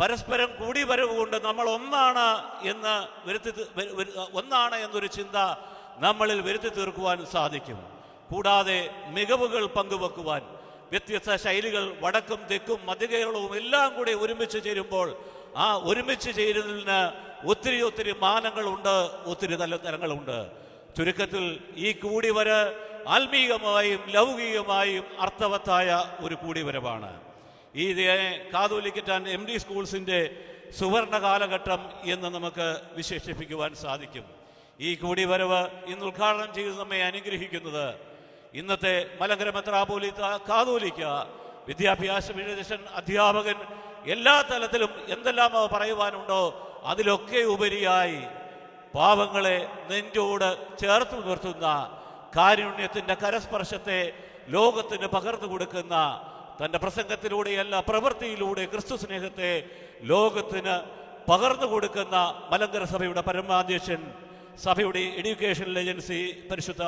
പരസ്പരം കൂടി വരവുകൊണ്ട് നമ്മൾ ഒന്നാണ് എന്ന് വരുത്തി ഒന്നാണ് എന്നൊരു ചിന്ത നമ്മളിൽ വരുത്തി തീർക്കുവാൻ സാധിക്കും. കൂടാതെ മികവുകൾ പങ്കുവെക്കുവാൻ വ്യത്യസ്ത ശൈലികൾ വടക്കും തെക്കും മധ്യകേരളവും എല്ലാം കൂടി ഒരുമിച്ച് ചേരുമ്പോൾ ആ ഒരുമിച്ച് ചേരുന്നതിന് ഒത്തിരി ഒത്തിരി മാനങ്ങളുണ്ട് ഒത്തിരി നല്ല തരങ്ങളുണ്ട്. ചുരുക്കത്തിൽ ഈ കൂടിവര ആത്മീയമായും ലൗകികമായും അർത്ഥവത്തായ ഒരു കൂടിവരവാണ്. ഈ കാതോലിക്കറ്റ് കാതോലിക്കറ്റാൻ എം ഡി സ്കൂൾസിന്റെ സുവർണ കാലഘട്ടം എന്ന് നമുക്ക് വിശേഷിപ്പിക്കുവാൻ സാധിക്കും. ഈ കൂടിവരവ് ഇന്ന് ഉദ്ഘാടനം ചെയ്ത് നമ്മെ അനുഗ്രഹിക്കുന്നത് ഇന്നത്തെ മലങ്കര മെത്രാപോലി കാതോലിക്ക വിദ്യാഭ്യാസ വിദേശൻ അധ്യാപകൻ എല്ലാ തലത്തിലും എന്തെല്ലാം പറയുവാനുണ്ടോ അതിലൊക്കെ ഉപരിയായി പാവങ്ങളെ നെഞ്ചോട് ചേർത്ത് നിർത്തുന്ന കാരുണ്യത്തിന്റെ കരസ്പർശത്തെ ലോകത്തിന് പകർന്നു കൊടുക്കുന്ന തന്റെ പ്രസംഗത്തിലൂടെയല്ല പ്രവൃത്തിയിലൂടെ ക്രിസ്തു സ്നേഹത്തെ ലോകത്തിന് പകർന്നു കൊടുക്കുന്ന മലങ്കര സഭയുടെ പരമാധ്യക്ഷൻ സഭയുടെ എഡ്യൂക്കേഷൻ ഏജൻസി പരിശുദ്ധ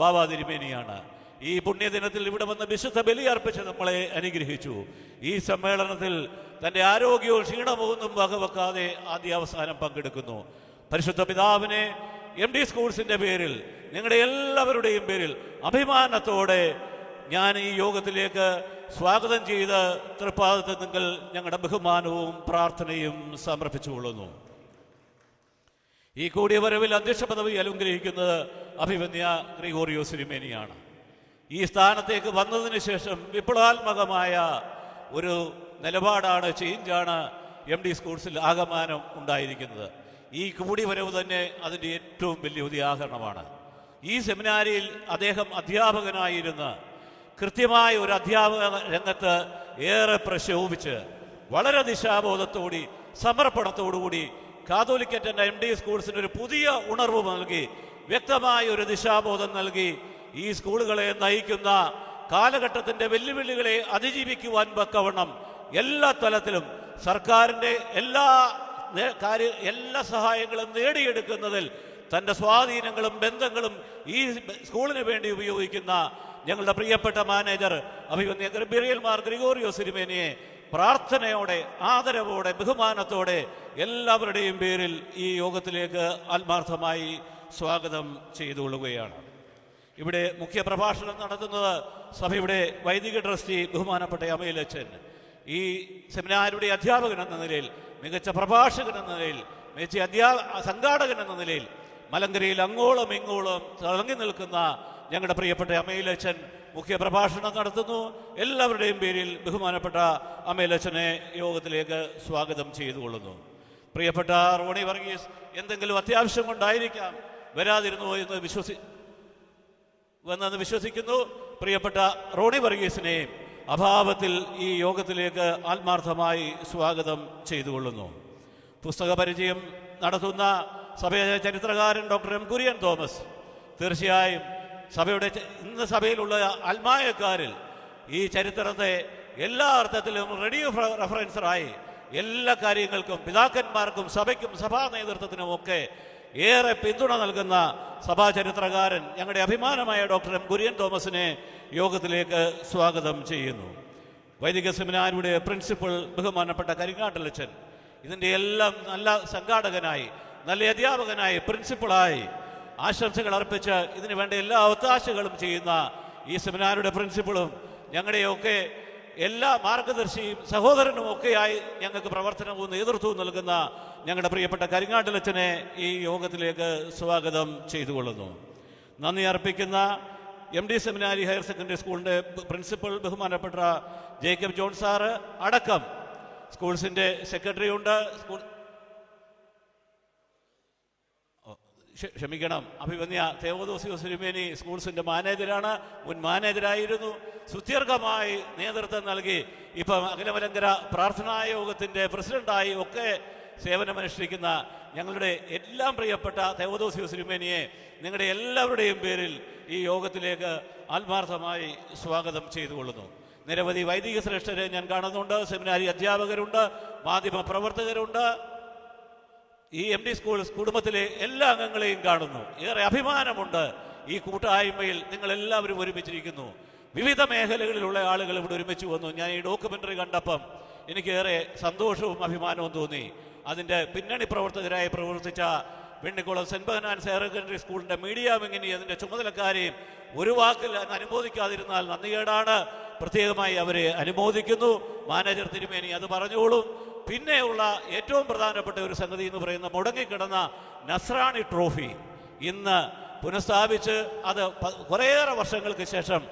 ബാബാ തിരുമേനിയാണ്. ഈ പുണ്യദിനത്തിൽ ഇവിടെ വന്ന് വിശുദ്ധ ബലിയർപ്പിച്ച് നമ്മളെ അനുഗ്രഹിച്ചു. ഈ സമ്മേളനത്തിൽ തന്റെ ആരോഗ്യവും ക്ഷീണമോ ഒന്നും വകവെക്കാതെ ആദ്യ അവസാനം പങ്കെടുക്കുന്നു. പരിശുദ്ധ പിതാവിനെ എം ഡി സ്കൂൾസിന്റെ പേരിൽ നിങ്ങളുടെ എല്ലാവരുടെയും പേരിൽ അഭിമാനത്തോടെ ഞാൻ ഈ യോഗത്തിലേക്ക് സ്വാഗതം ചെയ്ത് തൃപ്പാദത്തിൽ നിങ്ങൾ ഞങ്ങളുടെ ബഹുമാനവും പ്രാർത്ഥനയും സമർപ്പിച്ചുകൊള്ളുന്നു. ഈ കൂടിയ വരവിൽ അധ്യക്ഷ പദവി അലങ്കരിക്കുന്നത് അഭിമന്യ ഗ്രിഗോറിയോ സിരിമേനിയാണ്. ഈ സ്ഥാനത്തേക്ക് വന്നതിന് ശേഷം വിപ്ലവാത്മകമായ ഒരു നിലപാടാണ് ചേഞ്ചാണ് എം ഡി സ്കൂൾസിൽ ആകമാനം ഉണ്ടായിരിക്കുന്നത്. ഈ കൂടി വരവ് തന്നെ അതിന്റെ ഏറ്റവും വലിയ ഉദാഹരണമാണ് ഈ സെമിനാരിയിൽ അദ്ദേഹം അധ്യാപകനായിരുന്ന കൃത്യമായ ഒരു അധ്യാപക രംഗത്ത് ഏറെ പ്രശോഭിച്ച് വളരെ ദിശാബോധത്തോടി സമർപ്പണത്തോടുകൂടി കാതോലിക്കറ്റന്റെ എം ഡി സ്കൂൾസിന് ഒരു പുതിയ ഉണർവ് നൽകി വ്യക്തമായ ഒരു ദിശാബോധം നൽകി ഈ സ്കൂളുകളെ നയിക്കുന്ന കാലഘട്ടത്തിന്റെ വെല്ലുവിളികളെ അതിജീവിക്കുവാൻ പക്കവണ്ണം എല്ലാ തലത്തിലും സർക്കാരിന്റെ എല്ലാ കാര്യ എല്ലാ സഹായങ്ങളും നേടിയെടുക്കുന്നതിൽ തന്റെ സ്വാധീനങ്ങളും ബന്ധങ്ങളും ഈ സ്കൂളിന് വേണ്ടി ഉപയോഗിക്കുന്ന ഞങ്ങളുടെ പ്രിയപ്പെട്ട മാനേജർ അഭിമന്യ ഗർഭീറിയൽ മാർ ഗ്രിഗോറിയോ സിരിമേനിയെ പ്രാർത്ഥനയോടെ ആദരവോടെ ബഹുമാനത്തോടെ എല്ലാവരുടെയും പേരിൽ ഈ യോഗത്തിലേക്ക് ആത്മാർത്ഥമായി സ്വാഗതം ചെയ്തുകൊള്ളുകയാണ്. ഇവിടെ മുഖ്യ പ്രഭാഷണം നടത്തുന്നത് സഭയുടെ വൈദിക ട്രസ്റ്റി ബഹുമാനപ്പെട്ട അമയിലച്ചൻ ഈ സെമിനാരുടെ അധ്യാപകൻ എന്ന നിലയിൽ മികച്ച പ്രഭാഷകൻ എന്ന നിലയിൽ മികച്ച അധ്യാ സംഘാടകൻ എന്ന നിലയിൽ മലങ്കരയിൽ അങ്ങോളം ഇങ്ങോളം തിളങ്ങി നിൽക്കുന്ന ഞങ്ങളുടെ പ്രിയപ്പെട്ട അമ്മയിലച്ഛൻ മുഖ്യ പ്രഭാഷണം നടത്തുന്നു. എല്ലാവരുടെയും പേരിൽ ബഹുമാനപ്പെട്ട അമ്മയിലച്ഛനെ യോഗത്തിലേക്ക് സ്വാഗതം ചെയ്തുകൊള്ളുന്നു. പ്രിയപ്പെട്ട റോണി വർഗീസ് എന്തെങ്കിലും അത്യാവശ്യം കൊണ്ടായിരിക്കാം വരാതിരുന്നു എന്ന് വിശ്വസി വന്നെന്ന് വിശ്വസിക്കുന്നു. പ്രിയപ്പെട്ട റോണി വർഗീസിനെയും അഭാവത്തിൽ ഈ യോഗത്തിലേക്ക് ആത്മാർത്ഥമായി സ്വാഗതം ചെയ്തുകൊള്ളുന്നു. പുസ്തക പരിചയം നടത്തുന്ന സഭയുടെ ചരിത്രകാരൻ ഡോക്ടർ എം കുര്യൻ തോമസ് തീർച്ചയായും സഭയുടെ ഇന്ന് സഭയിലുള്ള ആത്മായക്കാരിൽ ഈ ചരിത്രത്തെ എല്ലാ അർത്ഥത്തിലും റെഡിയോ റെഫറൻസറായി എല്ലാ കാര്യങ്ങൾക്കും പിതാക്കന്മാർക്കും സഭയ്ക്കും സഭാ നേതൃത്വത്തിനും ഒക്കെ ഏറെ പിന്തുണ നൽകുന്ന സഭാ ചരിത്രകാരൻ ഞങ്ങളുടെ അഭിമാനമായ ഡോക്ടർ എം കുര്യൻ തോമസിനെ യോഗത്തിലേക്ക് സ്വാഗതം ചെയ്യുന്നു. വൈദിക സെമിനാരിയുടെ പ്രിൻസിപ്പൽ ബഹുമാനപ്പെട്ട കരിങ്ങാട്ടലച്ചൻ ഇതിന്റെ എല്ലാം നല്ല സംഘാടകനായി നല്ല അധ്യാപകനായി പ്രിൻസിപ്പളായി ആശംസകൾ അർപ്പിച്ച് ഇതിനു വേണ്ട എല്ലാ ഒത്താശകളും ചെയ്യുന്ന ഈ സെമിനാറുടെ പ്രിൻസിപ്പളും ഞങ്ങളുടെയൊക്കെ എല്ലാ മാർഗദർശിയും സഹോദരനും ഒക്കെയായി ഞങ്ങൾക്ക് പ്രവർത്തനവും നേതൃത്വവും നൽകുന്ന ഞങ്ങളുടെ പ്രിയപ്പെട്ട കരിങ്ങാട്ടിലച്ചനെ ഈ യോഗത്തിലേക്ക് സ്വാഗതം ചെയ്തുകൊള്ളുന്നു. നന്ദി അർപ്പിക്കുന്ന M D seminary higher secondary സ്കൂളിന്റെ പ്രിൻസിപ്പൽ ബഹുമാനപ്പെട്ട ജേക്കബ് ജോൺ സാറ് അടക്കം സ്കൂൾസിന്റെ സെക്രട്ടറി ഉണ്ട് സ്കൂൾ ക്ഷമിക്കണം. അഭിമന്യ തേവദോസിയോ സിരിമേനി സ്കൂൾസിന്റെ മാനേജരാണ്. മുൻ മാനേജരായിരുന്നു. സുദീർഘമായി നേതൃത്വം നൽകി. ഇപ്പം അഖിലമലങ്കര പ്രാർത്ഥനാ യോഗത്തിന്റെ പ്രസിഡന്റായി ഒക്കെ സേവനമനുഷ്ഠിക്കുന്ന ഞങ്ങളുടെ എല്ലാം പ്രിയപ്പെട്ട തേവദോസിയോ സിരിമേനിയെ നിങ്ങളുടെ എല്ലാവരുടെയും പേരിൽ ഈ യോഗത്തിലേക്ക് ആത്മാർത്ഥമായി സ്വാഗതം ചെയ്തുകൊള്ളുന്നു. നിരവധി വൈദിക ശ്രേഷ്ഠരെ ഞാൻ കാണുന്നുണ്ട്. സെമിനാരി അധ്യാപകരുണ്ട്. മാധ്യമ പ്രവർത്തകരുണ്ട്. ഈ എം ഡി സ്കൂൾ കുടുംബത്തിലെ എല്ലാ അംഗങ്ങളെയും കാണുന്നു. ഏറെ അഭിമാനമുണ്ട് ഈ കൂട്ടായ്മയിൽ നിങ്ങൾ എല്ലാവരും ഒരുമിച്ചിരിക്കുന്നു. വിവിധ മേഖലകളിലുള്ള ആളുകൾ ഇവിടെ ഒരുമിച്ച് വന്നു. ഞാൻ ഈ ഡോക്യുമെന്ററി കണ്ടപ്പം എനിക്കേറെ സന്തോഷവും അഭിമാനവും തോന്നി. അതിന്റെ പിന്നണി പ്രവർത്തകരായി പ്രവർത്തിച്ച Vennikulam saint Behanan's higher secondary സ്കൂളിന്റെ മീഡിയ വിങ്ങിനി അതിന്റെ ചുമതലക്കാരെയും ഒരു വാക്കിൽ അനുമോദിക്കാതിരുന്നാൽ നന്ദികേടാണ്. പ്രത്യേകമായി അവരെ അനുമോദിക്കുന്നു. മാനേജർ തിരുമേനി അത് പറഞ്ഞോളും. പിന്നെയുള്ള ഏറ്റവും പ്രധാനപ്പെട്ട ഒരു സംഗതി എന്ന് പറയുന്ന മുടങ്ങിക്കിടന്ന നസ്രാണി ട്രോഫി. ഇന്ന് പുനഃസ്ഥാപിച്ച് അത് കുറേയേറെ വർഷങ്ങൾക്ക് ശേഷം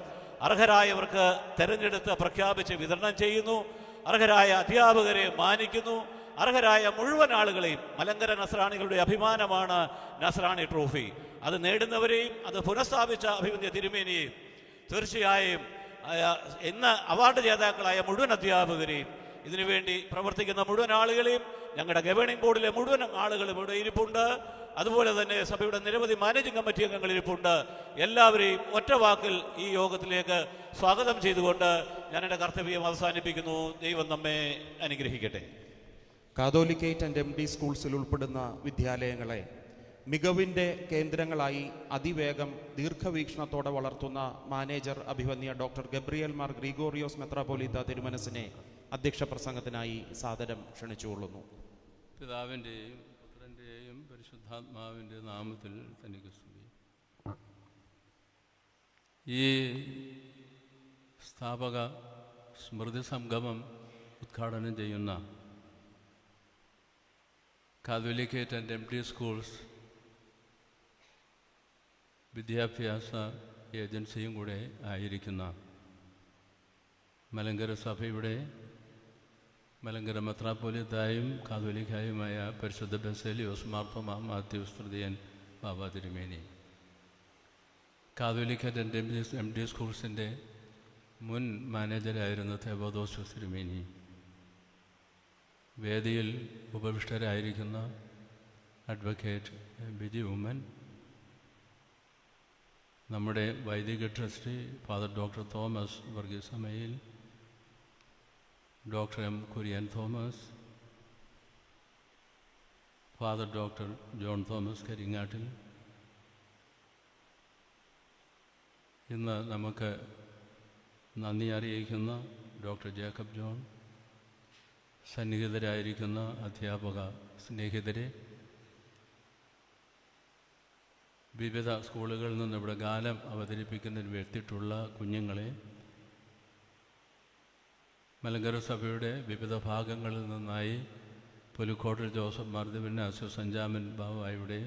അർഹരായവർക്ക് തെരഞ്ഞെടുത്ത് പ്രഖ്യാപിച്ച് വിതരണം ചെയ്യുന്നു. അർഹരായ അധ്യാപകരെ മാനിക്കുന്നു. അർഹരായ മുഴുവൻ ആളുകളെയും മലങ്കര നസ്രാണികളുടെ അഭിമാനമാണ് നസ്രാണി ട്രോഫി. അത് നേടുന്നവരെയും അത് പുനഃസ്ഥാപിച്ച അഭിമന്യ തിരുമേനിയെയും തീർച്ചയായും ഇന്ന് അവാർഡ് ജേതാക്കളായ മുഴുവൻ അധ്യാപകരെയും ഇതിനുവേണ്ടി പ്രവർത്തിക്കുന്ന മുഴുവൻ ആളുകളെയും ഞങ്ങളുടെ ഗവേണിംഗ് ബോർഡിലെ മുഴുവൻ ആളുകളും ഇവിടെ ഇരിപ്പുണ്ട്. അതുപോലെ തന്നെ സഭയുടെ നിരവധി മാനേജിംഗ് കമ്മിറ്റി അംഗങ്ങൾ ഇരിപ്പുണ്ട്. എല്ലാവരെയും ഒറ്റ വാക്കിൽ ഈ യോഗത്തിലേക്ക് സ്വാഗതം ചെയ്തുകൊണ്ട് ഞാൻ എന്റെ കർത്തവ്യം അവസാനിപ്പിക്കുന്നു. ദൈവം നമ്മെ അനുഗ്രഹിക്കട്ടെ. കാതോലിക്കേറ്റ് ആൻഡ് എം ഡി സ്കൂൾസിൽ ഉൾപ്പെടുന്ന വിദ്യാലയങ്ങളെ മികവിന്റെ കേന്ദ്രങ്ങളായി അതിവേഗം ദീർഘവീക്ഷണത്തോടെ വളർത്തുന്ന മാനേജർ അഭിവന്യ ഡോക്ടർ ഗബ്രിയൽ മാർ ഗ്രിഗോറിയോസ് മെത്രാപോലിത്ത തിരുമനസിനെ അധ്യക്ഷ പ്രസംഗത്തിനായി സാദരം ക്ഷണിച്ചുകൊള്ളുന്നു പിതാവിന്റെയും പുത്രന്റെയും പരിശുദ്ധാത്മാവിന്റെ നാമത്തിൽ തനിക്ക് ഈ സ്ഥാപക സ്മൃതി സംഗമം ഉദ്ഘാടനം ചെയ്യുന്ന Catholicate and M T schools വിദ്യാഭ്യാസ ഏജൻസിയും കൂടെ ആയിരിക്കുന്ന മലങ്കര സഭയുടെ മലങ്കര മെത്രാപ്പോലിത്തായും കാതോലിക്കായുമായ പരിശുദ്ധ ബസേലിയോസ് മാർത്തോമ മാത്യൂസ് തൃതീയൻ ബാബ തിരുമേനി. Catholicate and M D M D സ്കൂൾസിന്റെ മുൻ മാനേജരായിരുന്ന തേബോദോസ് തിരുമേനി. വേദിയിൽ ഉപവിഷ്ടരായിരിക്കുന്ന അഡ്വക്കേറ്റ് ബിജി ഉമ്മൻ നമ്മുടെ വൈദിക trustee father doctor Thomas Varghese Amayil doctor M Kurian Thomas father doctor John Thomas Karingattil. ഇന്ന് നമുക്ക് നന്ദി അറിയിക്കുന്ന ഡോക്ടർ ജേക്കബ് ജോൺ സന്നിഹിതരായിരിക്കുന്ന അധ്യാപക സ്നേഹിതരെ. വിവിധ സ്കൂളുകളിൽ നിന്ന് ഇവിടെ ഗാനം അവതരിപ്പിക്കുന്നതിന് എത്തിയിട്ടുള്ള കുഞ്ഞുങ്ങളെ മലങ്കര സഭയുടെ വിവിധ ഭാഗങ്ങളിൽ നിന്നായി പുലിക്കോട്ടിൽ ജോസഫ് മാർദ്ദവൻ അസൂസ് അഞ്ചാമൻ ബാബായുടെ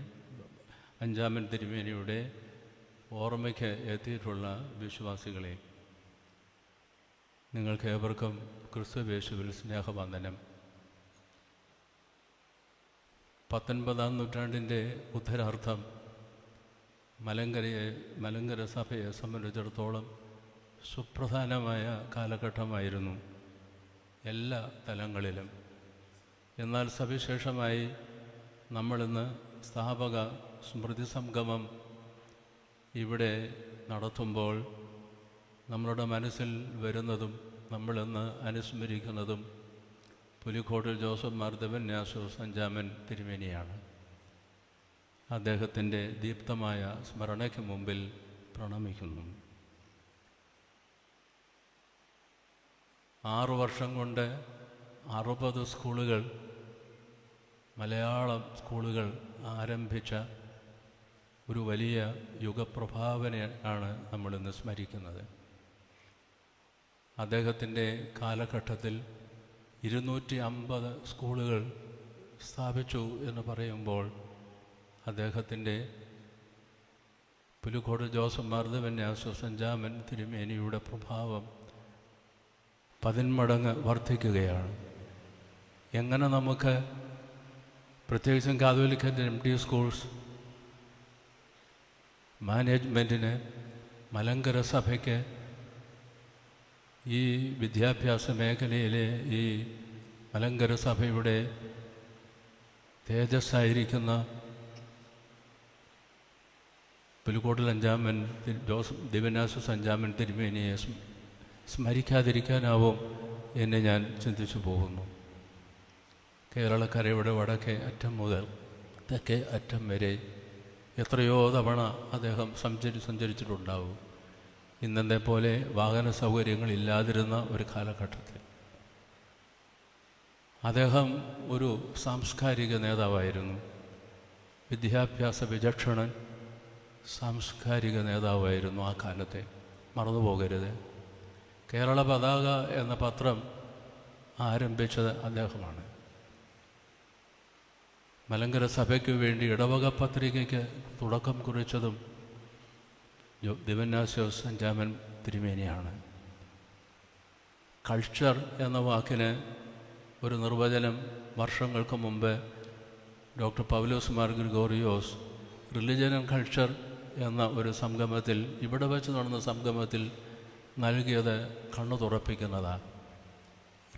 അഞ്ചാമൻ തിരുമേനിയുടെ ഓർമ്മയ്ക്ക് എത്തിയിട്ടുള്ള വിശ്വാസികളെ നിങ്ങൾക്ക് ഏവർക്കും ക്രിസ്തുവേശുവിൽ സ്നേഹവന്ദനം പത്തൊൻപതാം നൂറ്റാണ്ടിന്റെ ഉത്തരാർത്ഥം മലങ്കരയെ മലങ്കര സഭയെ സംബന്ധിച്ചിടത്തോളം സുപ്രധാനമായ കാലഘട്ടമായിരുന്നു. എല്ലാ തലങ്ങളിലും. എന്നാൽ സവിശേഷമായി നമ്മളിന്ന് സ്ഥാപക സ്മൃതി സംഗമം ഇവിടെ നടത്തുമ്പോൾ നമ്മളുടെ മനസ്സിൽ വരുന്നതും നമ്മളിന്ന് അനുസ്മരിക്കുന്നതും പുലിക്കോട്ടിൽ ജോസഫ് മാർദ്ദവൻ ന്യാസു സഞ്ചാമൻ തിരുമേനിയാണ്. അദ്ദേഹത്തിന്റെ ദീപ്തമായ സ്മരണയ്ക്ക് മുമ്പിൽ പ്രണമിക്കുന്നു. ആറു വർഷം കൊണ്ട് അറുപത് സ്കൂളുകൾ മലയാളം സ്കൂളുകൾ ആരംഭിച്ച ഒരു വലിയ യുഗപ്രഭാവനെയാണ് നമ്മളിന്ന് സ്മരിക്കുന്നത്. അദ്ദേഹത്തിന്റെ കാലഘട്ടത്തിൽ ഇരുന്നൂറ്റി അമ്പത് സ്കൂളുകൾ സ്ഥാപിച്ചു എന്ന് പറയുമ്പോൾ അദ്ദേഹത്തിന്റെ പുലിക്കോട് ജോസഫ് മാർദ്ദവന്യാസ സഞ്ചാമൻ തിരുമേനിയുടെ പ്രഭാവം പതിന്മടങ്ങ് വർദ്ധിക്കുകയാണ്. എങ്ങനെ നമുക്ക് പ്രത്യേകിച്ചും കാതോലിക്കന്റെ എം ഡി സ്കൂൾസ് മാനേജ്മെന്റിന് മലങ്കര സഭയ്ക്ക് ഈ വിദ്യാഭ്യാസ മേഖലയിലെ ഈ മലങ്കര സഭയുടെ തേജസ്സായിരിക്കുന്ന പുലിക്കോട്ടിൽ അഞ്ചാമൻ ജോസഫ് ദിവനാസസ് അഞ്ചാമൻ തിരുമേനിയെ സ്മരിക്കാതിരിക്കാനാവും എന്നെ ഞാൻ ചിന്തിച്ചു പോകുന്നു. കേരളക്കരയുടെ വടക്കേ അറ്റം മുതൽ തെക്കേ അറ്റം വരെ എത്രയോ തവണ അദ്ദേഹം സഞ്ചരി സഞ്ചരിച്ചിട്ടുണ്ടാവും. ഇന്നത്തെ പോലെ വാഹന സൗകര്യങ്ങളില്ലാതിരുന്ന ഒരു കാലഘട്ടത്തിൽ. അദ്ദേഹം ഒരു സാംസ്കാരിക നേതാവായിരുന്നു. വിദ്യാഭ്യാസ വിചക്ഷണൻ സാംസ്കാരിക നേതാവായിരുന്നു ആ കാലത്തെ. മറന്നു പോകരുത് കേരള പതാക എന്ന പത്രം ആരംഭിച്ചത് അദ്ദേഹമാണ്. മലങ്കര സഭയ്ക്ക് വേണ്ടി ഇടവക പത്രികയ്ക്ക് തുടക്കം കുറിച്ചതും ദിവന്നാസ്യോസ് അഞ്ചാമൻ തിരുമേനിയാണ്. കൾച്ചർ എന്ന വാക്കിന് ഒരു നിർവചനം വർഷങ്ങൾക്ക് മുമ്പ് doctor Paulos Mar Gregorios religion and culture എന്ന ഒരു സംഗമത്തിൽ ഇവിടെ വെച്ച് നടന്ന സംഗമത്തിൽ നൽകിയത് കണ്ണു തുറപ്പിക്കുന്നതാണ്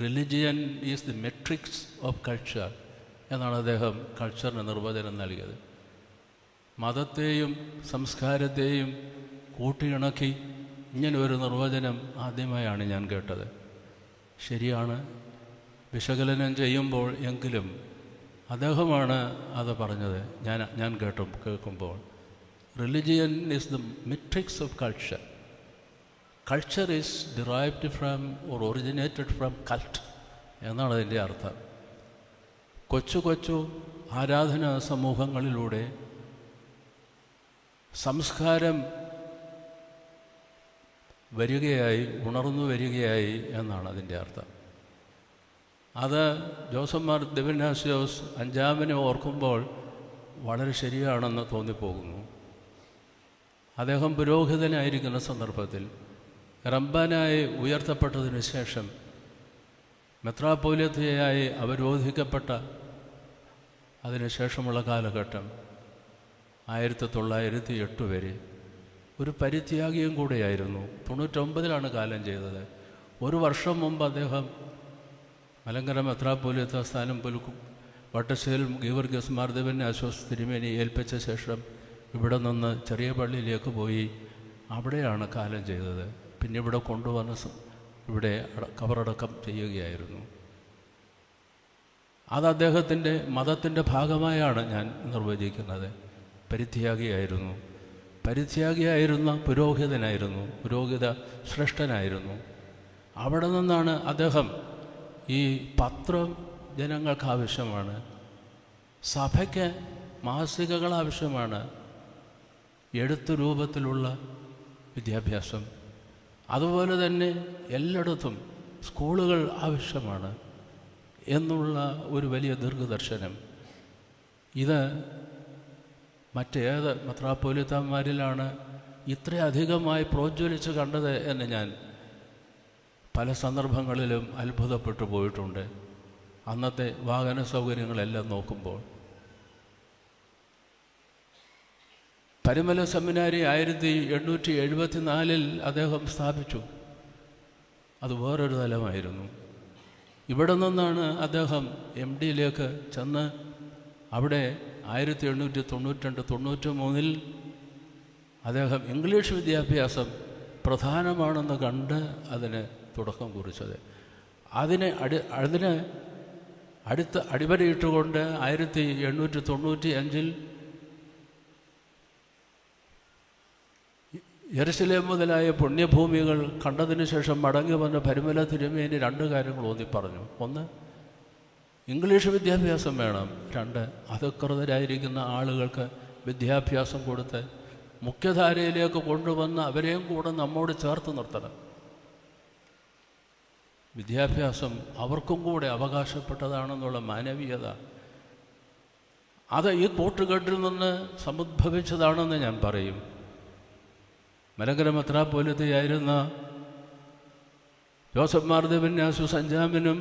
religion is the matrix of culture എന്നാണ് അദ്ദേഹം കൾച്ചറിന് നിർവചനം നൽകിയത്. മതത്തെയും സംസ്കാരത്തെയും കൂട്ടിയിണക്കി ഇങ്ങനെ ഒരു നിർവചനം ആദ്യമായാണ് ഞാൻ കേട്ടത്. ശരിയാണ്. വിശകലനം ചെയ്യുമ്പോൾ എങ്കിലും അദ്ദേഹമാണ് അത് പറഞ്ഞത്. ഞാൻ ഞാൻ കേട്ടു കേൾക്കുമ്പോൾ. Religion is the matrix of culture culture is derived from or originated from cult എന്നാണ് അതിന്റെ അർത്ഥം. കൊച്ചു കൊച്ചു ആരാധനാ സമൂഹങ്ങളിലൂടെ സംസ്കാരം വരികയായി ഉണർന്നു വരികയായി എന്നാണ് അതിന്റെ അർത്ഥം. അത് ജോസഫ് മാർ ദിവനാസ്യോസ് അഞ്ചാമിനെ ഓർക്കുമ്പോൾ വളരെ ശരിയാണെന്ന് തോന്നിപ്പോകുന്നു. അദ്ദേഹം പുരോഹിതനായിരിക്കുന്ന സന്ദർഭത്തിൽ റംബാനായി ഉയർത്തപ്പെട്ടതിനു ശേഷം മെത്രാപോലിയതയായി അവരോധിക്കപ്പെട്ട അതിനുശേഷമുള്ള കാലഘട്ടം ആയിരത്തി തൊള്ളായിരത്തി എട്ട് വരെ ഒരു പരിത്യാഗിയും കൂടെയായിരുന്നു. തൊണ്ണൂറ്റൊമ്പതിലാണ് കാലം ചെയ്തത്. ഒരു വർഷം മുമ്പ് അദ്ദേഹം മലങ്കര മെത്രാപോലിയത്ത സ്ഥാനം പുലുക്കും വട്ടശ്ശേൽ ഗീവർഗസ് മാർദേവനെ ആശ്വാസ തിരുമേനി ഏൽപ്പിച്ച ശേഷം ഇവിടെ നിന്ന് ചെറിയ പള്ളിയിലേക്ക് പോയി അവിടെയാണ് കാലം ചെയ്തത്. പിന്നെ ഇവിടെ കൊണ്ടുവന്ന് ഇവിടെ കബറടക്കം ചെയ്യുകയായിരുന്നു. അത് അദ്ദേഹത്തിന്റെ മതത്തിന്റെ ഭാഗമായാണ് ഞാൻ നിർവചിക്കുന്നത്. പരിത്യാഗിയായിരുന്നു. പരിത്യാഗിയായിരുന്ന പുരോഹിതനായിരുന്നു. പുരോഹിത ശ്രേഷ്ഠനായിരുന്നു. അവിടെ നിന്നാണ് അദ്ദേഹം ഈ പത്രം ജനങ്ങൾക്ക് ആവശ്യമാണ്. സഭയ്ക്ക് മാസികകൾ ആവശ്യമാണ്. എഴുത്തു രൂപത്തിലുള്ള വിദ്യാഭ്യാസം. അതുപോലെ തന്നെ എല്ലായിടത്തും സ്കൂളുകൾ ആവശ്യമാണ് എന്നുള്ള ഒരു വലിയ ദീർഘദർശനം. ഇത് മറ്റേത് മെത്രാപ്പോലിത്തന്മാരിലാണ് ഇത്രയധികമായി പ്രോജ്വലിച്ച് കണ്ടത് എന്ന് ഞാൻ പല സന്ദർഭങ്ങളിലും അത്ഭുതപ്പെട്ടു പോയിട്ടുണ്ട്. അന്നത്തെ വാഹന സൗകര്യങ്ങളെല്ലാം നോക്കുമ്പോൾ പരിമല സെമിനാരി ആയിരത്തി എണ്ണൂറ്റി എഴുപത്തി നാലിൽ അദ്ദേഹം സ്ഥാപിച്ചു. അത് വേറൊരു തലമായിരുന്നു. ഇവിടെ നിന്നാണ് അദ്ദേഹം എം ഡിയിലേക്ക് ചെന്ന് അവിടെ ആയിരത്തി എണ്ണൂറ്റി തൊണ്ണൂറ്റി തൊണ്ണൂറ്റി മൂന്നിൽ അദ്ദേഹം ഇംഗ്ലീഷ് വിദ്യാഭ്യാസം പ്രധാനമാണെന്ന് കണ്ട് അതിന് തുടക്കം കുറിച്ചത്. അതിനെ അടി അതിന് അടുത്ത് അടിവരയിട്ടുകൊണ്ട് ആയിരത്തി എണ്ണൂറ്റി തൊണ്ണൂറ്റി അഞ്ചിൽ യെരുസലേം മുതലായ പുണ്യഭൂമികൾ കണ്ടതിന് ശേഷം മടങ്ങി വന്ന പരിമല തിരുമേനി രണ്ട് കാര്യങ്ങൾ ഊന്നി പറഞ്ഞു. ഒന്ന് ഇംഗ്ലീഷ് വിദ്യാഭ്യാസം വേണം. രണ്ട് അധികൃതരായിരിക്കുന്ന ആളുകൾക്ക് വിദ്യാഭ്യാസം കൊടുത്ത് മുഖ്യധാരയിലേക്ക് കൊണ്ടുവന്ന് അവരെയും കൂടെ നമ്മോട് ചേർത്ത് നിർത്തണം. വിദ്യാഭ്യാസം അവർക്കും കൂടെ അവകാശപ്പെട്ടതാണെന്നുള്ള മാനവീയത. അത് ഈ കൂട്ടുകെട്ടിൽ നിന്ന് സമുദ്ഭവിച്ചതാണെന്ന് ഞാൻ പറയും. മലങ്കര മെത്രാപ്പോലത്തെയായിരുന്ന ജോസഫ് മാർദേവന്യാസു സഞ്ചാമിനും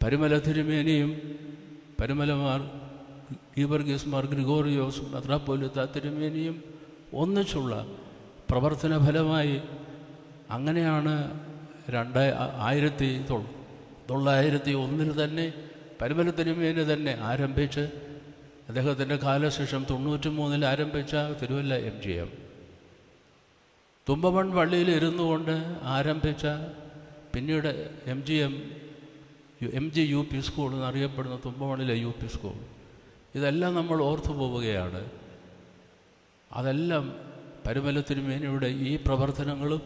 പരിമല തിരുമേനിയും പരിമലമാർ ഗീവർഗീസ് മാർ ഗ്രിഗോറിയോസ് മെത്രാപ്പോലത്ത തിരുമേനിയും ഒന്നിച്ചുള്ള പ്രവർത്തന ഫലമായി അങ്ങനെയാണ് രണ്ട് ആയിരത്തി തൊള്ളായിരത്തി ഒന്നിൽ തന്നെ പരിമല തിരുമേനി തന്നെ ആരംഭിച്ച് അദ്ദേഹത്തിന്റെ കാലശേഷം തൊണ്ണൂറ്റി മൂന്നിൽ ആരംഭിച്ച Thiruvalla M G M. Thumpamon പള്ളിയിൽ ഇരുന്നു കൊണ്ട് ആരംഭിച്ച പിന്നീട് M G M M G U P school എന്നറിയപ്പെടുന്ന തുമ്പമണിലെ യു പി സ്കൂൾ. ഇതെല്ലാം നമ്മൾ ഓർത്തു പോവുകയാണ്. അതെല്ലാം പരിമല തിരുമേനിയുടെ ഈ പ്രവർത്തനങ്ങളും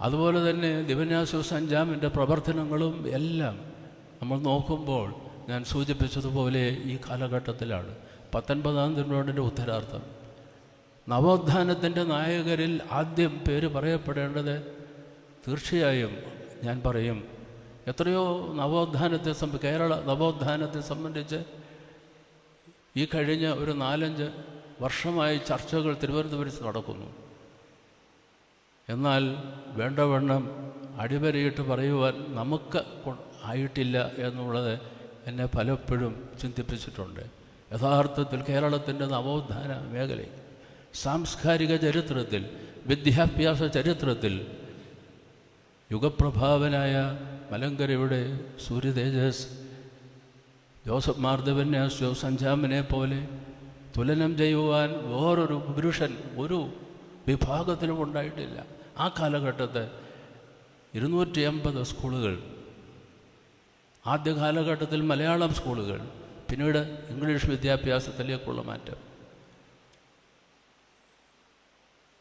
അതുപോലെ തന്നെ ദിവന്യാസൂസ് അഞ്ചാമിന്റെ പ്രവർത്തനങ്ങളും എല്ലാം നമ്മൾ നോക്കുമ്പോൾ ഞാൻ സൂചിപ്പിച്ചതുപോലെ ഈ കാലഘട്ടത്തിലാണ്. പത്തൊൻപതാം തിരുവോടിന്റെ ഉത്തരാർത്ഥം. നവോത്ഥാനത്തിന്റെ നായകരിൽ ആദ്യം പേര് പറയപ്പെടേണ്ടത് തീർച്ചയായും ഞാൻ പറയും. എത്രയോ നവോത്ഥാനത്തെ സംബ കേരള നവോത്ഥാനത്തെ സംബന്ധിച്ച് ഈ കഴിഞ്ഞ ഒരു നാലഞ്ച് വർഷമായി ചർച്ചകൾ തിരുവനന്തപുരത്ത് നടക്കുന്നു. എന്നാൽ വേണ്ടവണ്ണം അടിവരയിട്ട് പറയുവാൻ നമുക്ക് ആയിട്ടില്ല എന്നുള്ളത് എന്നെ പലപ്പോഴും ചിന്തിപ്പിച്ചിട്ടുണ്ട്. യഥാർത്ഥത്തിൽ കേരളത്തിന്റെ നവോത്ഥാന മേഖലയിൽ സാംസ്കാരിക ചരിത്രത്തിൽ വിദ്യാഭ്യാസ ചരിത്രത്തിൽ യുഗപ്രഭാവനായ മലങ്കരയുടെ സൂര്യതേജസ് ജോസഫ് മാർദ്ദവന്യാസ് ജോസ് അഞ്ചാമിനെ പോലെ തുലനം ചെയ്യുവാൻ വേറൊരു പുരുഷൻ ഒരു വിഭാഗത്തിലും ഉണ്ടായിട്ടില്ല. ആ കാലഘട്ടത്തെ ഇരുന്നൂറ്റി അമ്പത് സ്കൂളുകൾ ആദ്യ കാലഘട്ടത്തിൽ മലയാളം സ്കൂളുകൾ പിന്നീട് ഇംഗ്ലീഷ് വിദ്യാഭ്യാസത്തിലേക്കുള്ള മാറ്റം.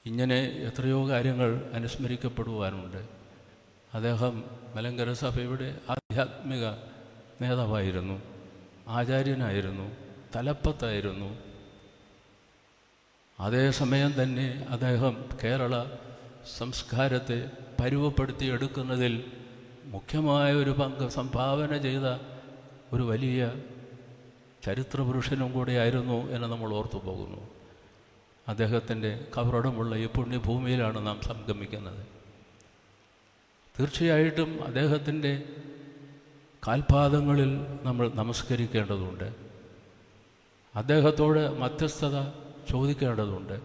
ഇങ്ങനെ എത്രയോ കാര്യങ്ങൾ അനുസ്മരിക്കപ്പെടുവാനുണ്ട്. അദ്ദേഹം മലങ്കര സഭയുടെ ആധ്യാത്മിക നേതാവായിരുന്നു ആചാര്യനായിരുന്നു തലപ്പത്തായിരുന്നു. അതേസമയം തന്നെ അദ്ദേഹം കേരള സംസ്കാരത്തെ പരുവപ്പെടുത്തിയെടുക്കുന്നതിൽ മുഖ്യമായ ഒരു പങ്ക് സംഭാവന ചെയ്ത ഒരു വലിയ ചരിത്രപുരുഷനും കൂടിയായിരുന്നു എന്ന് നമ്മൾ ഓർത്തു പോകുന്നു അദ്ദേഹത്തിന്റെ കവറടമുള്ള ഈ പുണ്യഭൂമിയിലാണ് നാം സംഗമിക്കുന്നത്. തീർച്ചയായിട്ടും അദ്ദേഹത്തിന്റെ കാൽപാദങ്ങളിൽ നമ്മൾ നമസ്കരിക്കേണ്ടതുണ്ട്. അദ്ദേഹത്തോട് മധ്യസ്ഥത ചോദിക്കേണ്ടതുണ്ട്.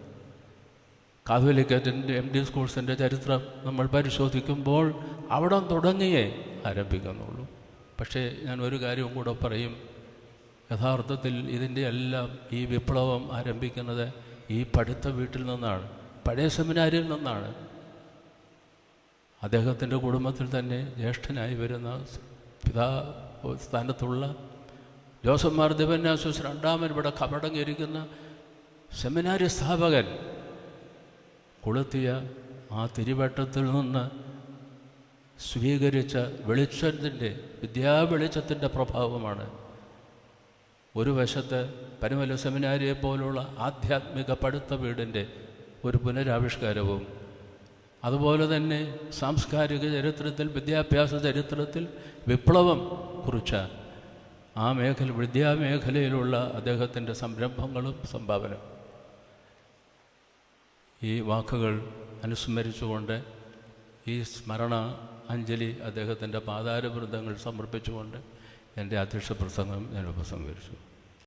കാതോലിക്കറ്റിന്റെ എം ഡി സ്കൂൾസിന്റെ ചരിത്രം നമ്മൾ പരിശോധിക്കുമ്പോൾ അവിടം തുടങ്ങിയേ ആരംഭിക്കുന്നുള്ളൂ. പക്ഷേ ഞാൻ ഒരു കാര്യവും കൂടെ പറയും. യഥാർത്ഥത്തിൽ ഇതിന്റെ എല്ലാം ഈ വിപ്ലവം ആരംഭിക്കുന്നത് ഈ പഠിത്ത വീട്ടിൽ നിന്നാണ് പഴയ സെമിനാരിയിൽ നിന്നാണ് അദ്ദേഹത്തിന്റെ കുടുംബത്തിൽ തന്നെ ജ്യേഷ്ഠനായി വരുന്ന പിതാ സ്ഥാനത്തുള്ള ജോസഫ് മാർ ദിവന്യാസൂസ് രണ്ടാമൻ ഇവിടെ കപടങ്ങിയിരിക്കുന്ന സെമിനാരി സ്ഥാപകൻ കൊളുത്തിയ ആ തിരുവട്ടത്തിൽ നിന്ന് സ്വീകരിച്ച വെളിച്ചത്തിന്റെ വിദ്യാവെളിച്ചത്തിന്റെ പ്രഭാവമാണ് ഒരു വശത്ത് പനമല സെമിനാരിയെ പോലുള്ള ആധ്യാത്മിക പഠിത്ത വീടിന്റെ ഒരു പുനരാവിഷ്കാരവും അതുപോലെ തന്നെ സാംസ്കാരിക ചരിത്രത്തിൽ വിദ്യാഭ്യാസ ചരിത്രത്തിൽ വിപ്ലവം കുറിച്ച ആ മേഖല വിദ്യാമേഖലയിലുള്ള അദ്ദേഹത്തിന്റെ സംരംഭങ്ങളും സംഭാവന ഈ വാക്കുകൾ അനുസ്മരിച്ചുകൊണ്ട് ഈ സ്മരണ അഞ്ജലി അദ്ദേഹത്തിന്റെ പാതാരവൃന്ദങ്ങൾ സമർപ്പിച്ചുകൊണ്ട് എന്റെ അധ്യക്ഷ പ്രസംഗം ഞാൻ ഉപസംഹരിച്ചു.